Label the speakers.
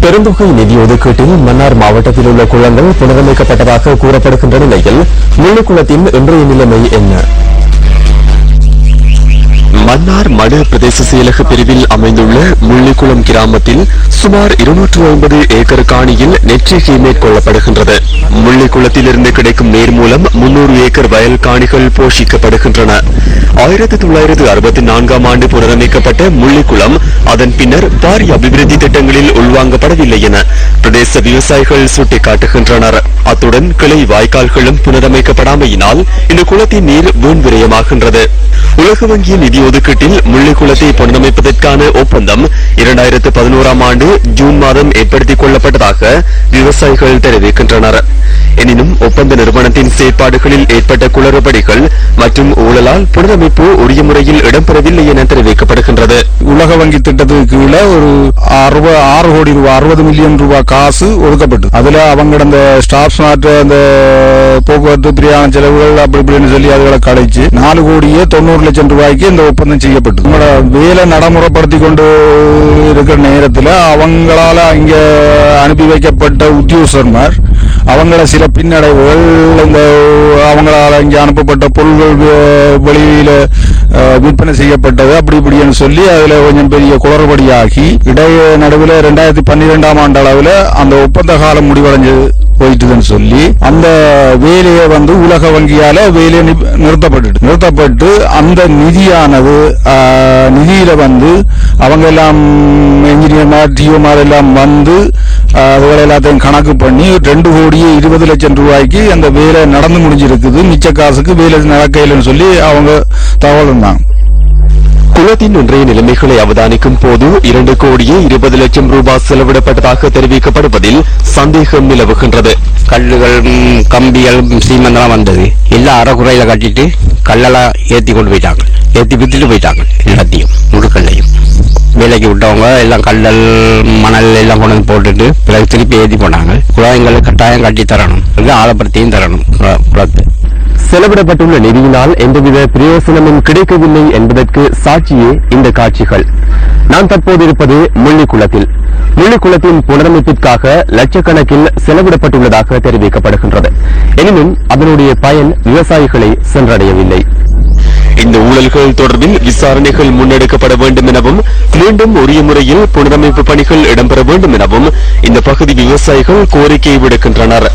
Speaker 1: பெருந்தொகை நிதி ஒதுக்கீட்டில் மன்னார் மாவட்டத்தில் உள்ள குளங்கள் புனரமைக்கப்பட்டதாக கூறப்படுகின்ற நிலையில் முள்ளுக்குளத்தின் இன்றைய நிலைமை என்ன? மன்னார் மடு பிரதேச செயலக பிரிவில் அமைந்துள்ள முள்ளிக்குளம் கிராமத்தில் சுமார் இருநூற்று ஐம்பது ஏக்கர் காணியில் நெற்றிகை மேற்கொள்ளப்படுகின்றது. முள்ளிக்குளத்திலிருந்து கிடைக்கும் நீர் மூலம் முன்னூறு ஏக்கர் வயல் காணிகள் போஷிக்கப்படுகின்றன. ஆயிரத்தி தொள்ளாயிரத்து அறுபத்தி நான்காம் ஆண்டு புனரமைக்கப்பட்ட முள்ளிக்குளம் அதன் பின்னர் பாரிய அபிவிருத்தி திட்டங்களில் உள்வாங்கப்படவில்லை என பிரதேச விவசாயிகள் சுட்டிக்காட்டுகின்றனர். அத்துடன் கிளை வாய்க்கால்களும் புனரமைக்கப்படாமையினால் இந்த குளத்தின் நீர் வீண் விரயமாகின்றது. உலக வங்கியின் நிதி ஒதுக்கீட்டில் முள்ளிக்குளத்தை புனரமைப்பதற்கான ஒப்பந்தம் இரண்டாயிரத்து பதினோராம் ஆண்டு ஜூன் மாதம் ஏற்படுத்திக் கொள்ளப்பட்டதாக விவசாயிகள் தெரிவிக்கின்றனர். எனினும் ஒப்பந்த நிறுவனத்தின் செயற்பாடுகளில் ஏற்பட்ட குளறுபடிகள் மற்றும் ஊழலால் புனரமைப்பு உரிய முறையில் இடம்பெறவில்லை என தெரிவிக்கப்படுகின்றது.
Speaker 2: உலக வங்கி திட்டத்துக்கு கீழே ஒரு ஆறு கோடி ரூபாய் அறுபது மில்லியன் ரூபாய் காசு ஒதுக்கப்பட்டு அதுல அவங்க அந்த ஸ்டாஃப்ஸ் மாற்ற அந்த போக்குவரத்து பிரியாண செலவுகள் அப்படி இப்படின்னு சொல்லி அதுகளை கழிச்சு நாலு கோடியே தொண்ணூறு லட்சம் ரூபாய்க்கு இந்த ஒப்பந்தம் செய்யப்பட்டு நம்மளோட வேலை நடைமுறைப்படுத்தி கொண்டு இருக்கிற நேரத்தில் அவங்களால இங்க அனுப்பி வைக்கப்பட்ட உத்தியோகஸ்தர்மார் அவங்கள சில பின்னடைவுகள் இந்த அவங்களால இங்கே அனுப்பப்பட்ட பொருள்கள் வெளியில் விற்பனை செய்யப்பட்டது அப்படி இப்படின்னு சொல்லி அதில் கொஞ்சம் பெரிய குளறுபடியாகி இடைய நடுவில் ரெண்டாயிரத்தி பன்னிரெண்டாம் ஆண்டு அளவில் அந்த ஒப்பந்த காலம் முடிவடைஞ்சு போயிட்டுதுன்னு சொல்லி அந்த வேலையை வந்து உலக வங்கியால வேலையை நிறுத்தப்பட்டு நிறுத்தப்பட்டு அந்த நிதியானது ஆஹ், நிதியில வந்து அவங்க எல்லாம் என்ஜினியர்மார் டிஓமார் எல்லாம் வந்து அதுகளை எல்லாத்தையும் கணக்கு பண்ணி ரெண்டு கோடியே இருபது லட்சம் ரூபாய்க்கு அந்த வேலை நடந்து முடிஞ்சிருக்குது. மிச்ச காசுக்கு வேலை நடக்கையிலன்னு சொல்லி அவங்க தகவல் இருந்தாங்க
Speaker 1: குளத்தின் இன்றைய நிலைமைகளை அவதானிக்கும் போது இரண்டு கோடியே இருபது லட்சம் ரூபாய் செலவிடப்பட்டதாக தெரிவிக்கப்படுவதில் சந்தேகம் நிலவுகின்றது.
Speaker 3: கல்லுகள் கம்பிகள் ம், சீமெந்தெல்லாம் வந்தது. எல்லாம் அறகுறையில கட்டிட்டு கல்லெல்லாம் ஏத்தி கொண்டு போயிட்டாங்க. ஏத்தி வித்துட்டு போயிட்டாங்க. எல்லாத்தையும் முழுக்கல்லையும். வேலைக்கு விட்டவங்க எல்லாம் கல்லல் மணல் எல்லாம் கொண்டு வந்து போட்டுட்டு பிறகு திருப்பி ஏற்றி போனாங்க குழாய்களை கட்டாயம் கட்டி தரணும். ஆழப்படுத்தியும் தரணும். குளத்தை
Speaker 1: செலவிடப்பட்டுள்ள நிதியினால் எந்தவித பிரயோசனமும் கிடைக்கவில்லை என்பதற்கு சாட்சியே இந்த காட்சிகள். நான் தற்போது இருப்பது முள்ளிக்குளத்தில். முள்ளிக்குளத்தின் புனரமைப்பிற்காக லட்சக்கணக்கில் செலவிடப்பட்டுள்ளதாக தெரிவிக்கப்படுகின்றது. எனினும் அதனுடைய பயன் விவசாயிகளை சென்றடையவில்லை. இந்த ஊழல்கள் தொடர்பில் விசாரணைகள் முன்னெடுக்கப்பட வேண்டும் எனவும் மீண்டும் உரிய முறையில் புனரமைப்பு பணிகள் இடம்பெற வேண்டும் எனவும் இந்த பகுதி விவசாயிகள் கோரிக்கை விடுக்கின்றனர்.